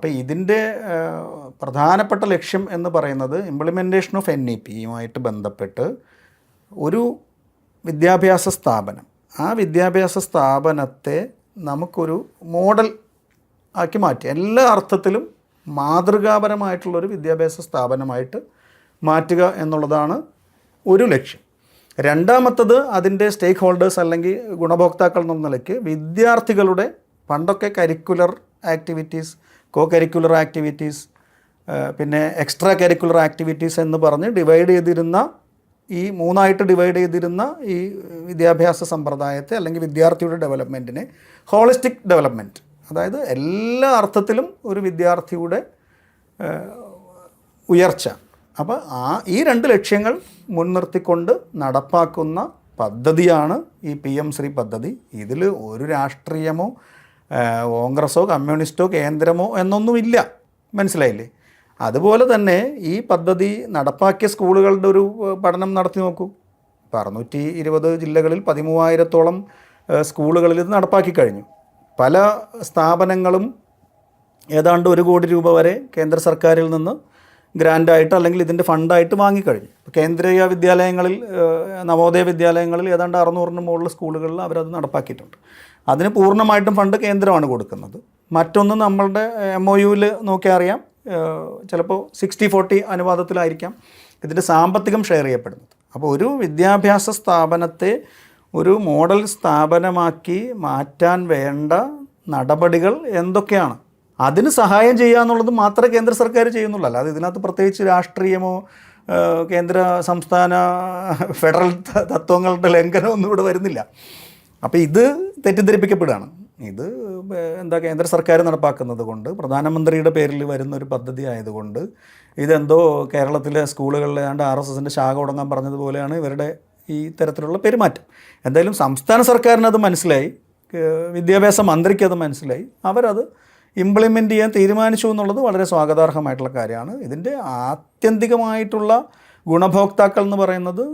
അപ്പോൾ ഇതിന്റെ പ്രധാനപ്പെട്ട ലക്ഷ്യം എന്ന് പറയുന്നത് ഇംപ്ലിമെന്റേഷൻ ഓഫ് എൻ ഇ പിയുമായിട്ട് ബന്ധപ്പെട്ട് ഒരു വിദ്യാഭ്യാസ സ്ഥാപനം. ആ വിദ്യാഭ്യാസ സ്ഥാപനത്തെ നമുക്കൊരു മോഡൽ ആക്കി മാറ്റി എല്ലാ അർത്ഥത്തിലും മാതൃകാപരമായിട്ടുള്ളൊരു വിദ്യാഭ്യാസ സ്ഥാപനമായിട്ട് മാറ്റുക എന്നുള്ളതാണ് ഒരു ലക്ഷ്യം. രണ്ടാമത്തത് അതിന്റെ സ്റ്റേക്ക് ഹോൾഡേഴ്സ് അല്ലെങ്കിൽ ഗുണഭോക്താക്കൾ എന്ന നിലയ്ക്ക് വിദ്യാർത്ഥികളുടെ പണ്ടൊക്കെ curricular activities co curricular activities പിന്നെ എക്സ്ട്രാ കരിക്കുലർ ആക്ടിവിറ്റീസ് എന്ന് പറഞ്ഞ് ഡിവൈഡ് ചെയ്തിരുന്ന ഈ മൂന്നായിട്ട് ഡിവൈഡ് ചെയ്തിരുന്ന ഈ വിദ്യാഭ്യാസ സമ്പ്രദായത്തെ അല്ലെങ്കിൽ വിദ്യാർത്ഥിയുടെ ഡെവലപ്മെന്റിനെ ഹോളിസ്റ്റിക് ഡെവലപ്മെന്റ് അതായത് എല്ലാ അർത്ഥത്തിലും ഒരു വിദ്യാർത്ഥിയുടെ ഉയർച്ച. അപ്പോൾ ആ ഈ രണ്ട് ലക്ഷ്യങ്ങൾ മുൻനിർത്തിക്കൊണ്ട് നടപ്പാക്കുന്ന പദ്ധതിയാണ് ഈ പി എം ശ്രീ പദ്ധതി. ഇതിൽ ഒരു രാഷ്ട്രീയമോ കോൺഗ്രസോ കമ്മ്യൂണിസ്റ്റോ കേന്ദ്രമോ എന്നൊന്നുമില്ല. മനസ്സിലായില്ലേ? അതുപോലെ തന്നെ ഈ പദ്ധതി നടപ്പാക്കിയ സ്കൂളുകളുടെ ഒരു പഠനം നടത്തി നോക്കൂ. ഇപ്പോൾ അറുന്നൂറ്റി ഇരുപത് ജില്ലകളിൽ പതിമൂവായിരത്തോളം സ്കൂളുകളിൽ ഇത് നടപ്പാക്കി കഴിഞ്ഞു. പല സ്ഥാപനങ്ങളും ഏതാണ്ട് ഒരു കോടി രൂപ വരെ കേന്ദ്ര സർക്കാരിൽ നിന്ന് ഗ്രാൻഡായിട്ട് അല്ലെങ്കിൽ ഇതിന്റെ ഫണ്ടായിട്ട് വാങ്ങിക്കഴിഞ്ഞു. കേന്ദ്രീയ വിദ്യാലയങ്ങളിൽ നവോദയ വിദ്യാലയങ്ങളിൽ ഏതാണ്ട് അറുന്നൂറിന് മുകളിൽ സ്കൂളുകളിൽ അവരത് നടപ്പാക്കിയിട്ടുണ്ട്. അതിന് പൂർണമായിട്ടും ഫണ്ട് കേന്ദ്രമാണ് കൊടുക്കുന്നത്. മറ്റൊന്ന് നമ്മളുടെ എം ഒ യുവിൽ നോക്കിയാൽ അറിയാം ചിലപ്പോൾ സിക്സ്റ്റി ഫോർട്ടി അനുപാതത്തിലായിരിക്കാം ഇതിന്റെ സാമ്പത്തികം ഷെയർ ചെയ്യപ്പെടുന്നത്. അപ്പോൾ ഒരു വിദ്യാഭ്യാസ സ്ഥാപനത്തെ ഒരു മോഡൽ സ്ഥാപനമാക്കി മാറ്റാൻ വേണ്ട നടപടികൾ എന്തൊക്കെയാണ്? അതിന് സഹായം ചെയ്യുക എന്നുള്ളത് മാത്രമേ കേന്ദ്ര സർക്കാർ ചെയ്യുന്നുള്ളൂ. അല്ലാതെ ഇതിനകത്ത് പ്രത്യേകിച്ച് രാഷ്ട്രീയമോ കേന്ദ്ര സംസ്ഥാന ഫെഡറൽ തത്വങ്ങളുടെ ലംഘനമൊന്നും ഇവിടെ വരുന്നില്ല. അപ്പോൾ ഇത് തെറ്റിദ്ധരിപ്പിക്കപ്പെടുകയാണ്. ഇത് എന്താ കേന്ദ്ര സർക്കാർ നടപ്പാക്കുന്നത് കൊണ്ട് പ്രധാനമന്ത്രിയുടെ പേരിൽ വരുന്ന ഒരു പദ്ധതി ആയതുകൊണ്ട് ഇതെന്തോ കേരളത്തിലെ സ്കൂളുകളിൽ ഏതാണ്ട് ആർ എസ് എസിന്റെ ശാഖ തുടങ്ങാൻ പറഞ്ഞതുപോലെയാണ് ഇവരുടെ ഈ തരത്തിലുള്ള പെരുമാറ്റം. എന്തായാലും സംസ്ഥാന സർക്കാരിന് അത് മനസ്സിലായി. വിദ്യാഭ്യാസ മന്ത്രിക്ക് അത് മനസ്സിലായി. അവരത് ഇംപ്ലിമെന്റ് ചെയ്യാൻ തീരുമാനിച്ചു എന്നുള്ളത് വളരെ സ്വാഗതാർഹമായിട്ടുള്ള കാര്യമാണ്. ഇതിന്റെ ആത്യന്തികമായിട്ടുള്ള ഗുണഭോക്താക്കൾ എന്ന് പറയുന്നത്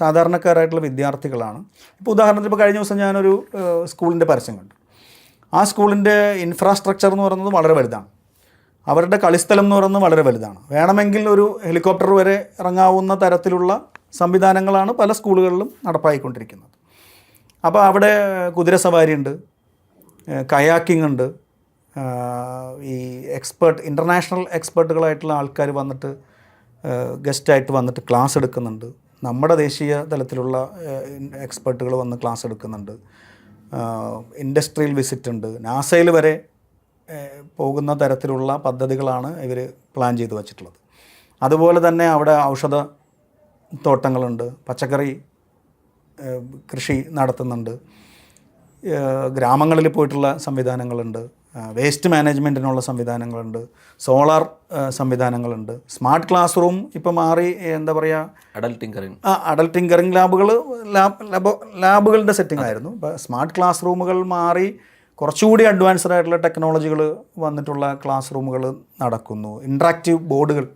സാധാരണക്കാരായിട്ടുള്ള വിദ്യാർത്ഥികളാണ്. ഇപ്പോൾ ഉദാഹരണത്തിന് ഇപ്പോൾ കഴിഞ്ഞ ദിവസം ഞാനൊരു സ്കൂളിന്റെ പരസ്യം കണ്ടു. ആ സ്കൂളിന്റെ ഇൻഫ്രാസ്ട്രക്ചർ എന്ന് പറയുന്നത് വളരെ വലുതാണ്. അവരുടെ കളിസ്ഥലം എന്ന് പറയുന്നത് വളരെ വലുതാണ്. വേണമെങ്കിൽ ഒരു ഹെലികോപ്റ്റർ വരെ ഇറങ്ങാവുന്ന തരത്തിലുള്ള സംവിധാനങ്ങളാണ് പല സ്കൂളുകളിലും നടപ്പായിക്കൊണ്ടിരിക്കുന്നത്. അപ്പോൾ അവിടെ കുതിരസവാരി ഉണ്ട് കയാക്കിംഗ് ഉണ്ട് ഈ എക്സ്പേർട്ട് ഇന്റർനാഷണൽ എക്സ്പേർട്ടുകളായിട്ടുള്ള ആൾക്കാർ വന്നിട്ട് ഗസ്റ്റായിട്ട് വന്നിട്ട് ക്ലാസ് എടുക്കുന്നുണ്ട്. നമ്മുടെ ദേശീയ തലത്തിലുള്ള എക്സ്പേർട്ടുകൾ വന്ന് ക്ലാസ് എടുക്കുന്നുണ്ട്. ഇൻഡസ്ട്രിയൽ വിസിറ്റ് ഉണ്ട്. നാസയിൽ വരെ പോകുന്ന തരത്തിലുള്ള പദ്ധതികളാണ് ഇവർ പ്ലാൻ ചെയ്ത് വച്ചിട്ടുള്ളത്. അതുപോലെ തന്നെ അവിടെ ഔഷധ തോട്ടങ്ങളുണ്ട്. പച്ചക്കറി കൃഷി നടത്തുന്നുണ്ട്. ഗ്രാമങ്ങളിൽ പോയിട്ടുള്ള സംവിധാനങ്ങളുണ്ട്. വേസ്റ്റ് മാനേജ്മെന്റിനുള്ള സംവിധാനങ്ങളുണ്ട്. സോളാർ സംവിധാനങ്ങളുണ്ട്. സ്മാർട്ട് ക്ലാസ് റൂം ഇപ്പോൾ മാറി എന്താ പറയുക അഡൽട്ട് ടിങ്കറിങ് ആ അഡൽട്ടിങ്കറിങ് ലാബുകൾ ലാബ് ലബോ ലാബുകളുടെ സെറ്റിംഗ് ആയിരുന്നു. ഇപ്പോൾ സ്മാർട്ട് ക്ലാസ് റൂമുകൾ മാറി കുറച്ചുകൂടി അഡ്വാൻസ്ഡ് ആയിട്ടുള്ള ടെക്നോളജികൾ വന്നിട്ടുള്ള ക്ലാസ് റൂമുകൾ നടക്കുന്നു ഇൻട്രാക്റ്റീവ് ബോർഡുകൾ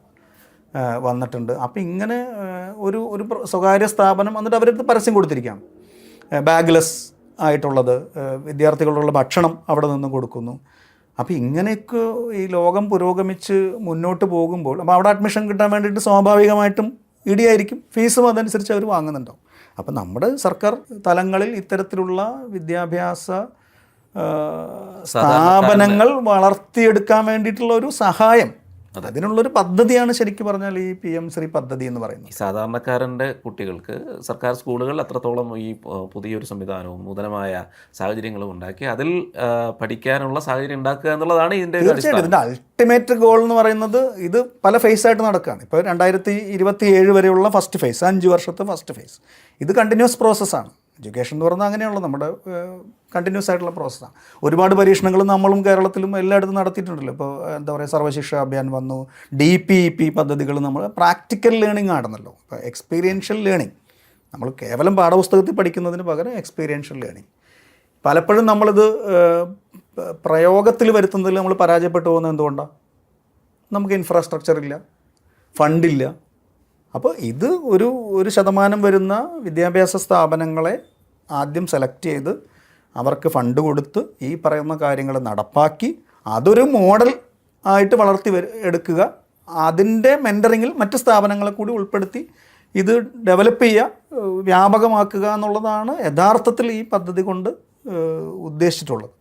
വന്നിട്ടുണ്ട്. അപ്പോൾ ഇങ്ങനെ ഒരു ഒരു സ്വകാര്യ സ്ഥാപനം എന്നിട്ട് അവരടുത്ത് പരസ്യം കൊടുത്തിരിക്കാം. ബാഗ്ലെസ് ആയിട്ടുള്ളത്. വിദ്യാർത്ഥികളുള്ള ഭക്ഷണം അവിടെ നിന്ന് കൊടുക്കുന്നു. അപ്പോൾ ഇങ്ങനെയൊക്കെ ഈ ലോകം പുരോഗമിച്ച് മുന്നോട്ട് പോകുമ്പോൾ അപ്പോൾ അവിടെ അഡ്മിഷൻ കിട്ടാൻ വേണ്ടിയിട്ട് സ്വാഭാവികമായിട്ടും ഇടിയായിരിക്കും. ഫീസും അതനുസരിച്ച് അവർ വാങ്ങുന്നുണ്ടാവും. അപ്പോൾ നമ്മുടെ സർക്കാർ തലങ്ങളിൽ ഇത്തരത്തിലുള്ള വിദ്യാഭ്യാസ സ്ഥാപനങ്ങൾ വളർത്തിയെടുക്കാൻ വേണ്ടിയിട്ടുള്ള ഒരു സഹായം അതിനുള്ളൊരു പദ്ധതിയാണ് ശരിക്കും പറഞ്ഞാൽ ഈ പി എം ശ്രീ പദ്ധതി എന്ന് പറയുന്നത്. സാധാരണക്കാരന്റെ കുട്ടികൾക്ക് സർക്കാർ സ്കൂളുകൾ അത്രത്തോളം ഈ പുതിയൊരു സംവിധാനവും നൂതനമായ സാഹചര്യങ്ങളും ഉണ്ടാക്കി അതിൽ പഠിക്കാനുള്ള സാഹചര്യം ഉണ്ടാക്കുക എന്നുള്ളതാണ് ഇതിന്റെ തീർച്ചയായിട്ടും. ഇതിന്റെ അൾട്ടിമേറ്റ് ഗോൾ എന്ന് പറയുന്നത് ഇത് പല ഫേസ് ആയിട്ട് നടക്കുകയാണ്. ഇപ്പോൾ രണ്ടായിരത്തി ഇരുപത്തി ഏഴ് വരെയുള്ള ഫസ്റ്റ് ഫേസ് അഞ്ച് വർഷത്തെ ഫസ്റ്റ് ഫേസ് ഇത് കണ്ടിന്യൂസ് പ്രോസസ്സാണ് എഡ്യൂക്കേഷൻ എന്ന് പറഞ്ഞാൽ അങ്ങനെയുള്ള നമ്മുടെ കണ്ടിന്യൂസ് ആയിട്ടുള്ള പ്രോസസ്സാണ് ഒരുപാട് പരീക്ഷണങ്ങൾ നമ്മളും കേരളത്തിലും എല്ലായിടത്തും നടത്തിയിട്ടുണ്ടല്ലോ. ഇപ്പോൾ എന്താ പറയുക സർവശിക്ഷ അഭിയാൻ വന്നു ഡി പി ഇ പി പദ്ധതികൾ നമ്മൾ പ്രാക്ടിക്കൽ ലേണിംഗ് ആണെന്നല്ലോ. ഇപ്പോൾ എക്സ്പീരിയൻഷ്യൽ ലേണിംഗ്. നമ്മൾ കേവലം പാഠപുസ്തകത്തിൽ പഠിക്കുന്നതിന് പകരം എക്സ്പീരിയൻഷ്യൽ ലേണിംഗ്. പലപ്പോഴും നമ്മളിത് പ്രയോഗത്തിൽ വരുത്തുന്നതിൽ നമ്മൾ പരാജയപ്പെട്ടു പോകുന്നത് എന്തുകൊണ്ടാണ് നമുക്ക് ഇൻഫ്രാസ്ട്രക്ചർ ഇല്ല ഫണ്ടില്ല അപ്പോൾ ഇത് ഒരു ഒരു ശതമാനം വരുന്ന വിദ്യാഭ്യാസ സ്ഥാപനങ്ങളെ ആദ്യം സെലക്ട് ചെയ്ത് അവർക്ക് ഫണ്ട് കൊടുത്ത് ഈ പറയുന്ന കാര്യങ്ങൾ നടപ്പാക്കി അതൊരു മോഡൽ ആയിട്ട് വളർത്തി എടുക്കുക അതിന്റെ മെന്ററിങ്ങിൽ മറ്റ് സ്ഥാപനങ്ങളെ കൂടി ഉൾപ്പെടുത്തി ഇത് ഡെവലപ്പ് ചെയ്യുക വ്യാപകമാക്കുക എന്നുള്ളതാണ് യഥാർത്ഥത്തിൽ ഈ പദ്ധതി കൊണ്ട് ഉദ്ദേശിച്ചിട്ടുള്ളത്.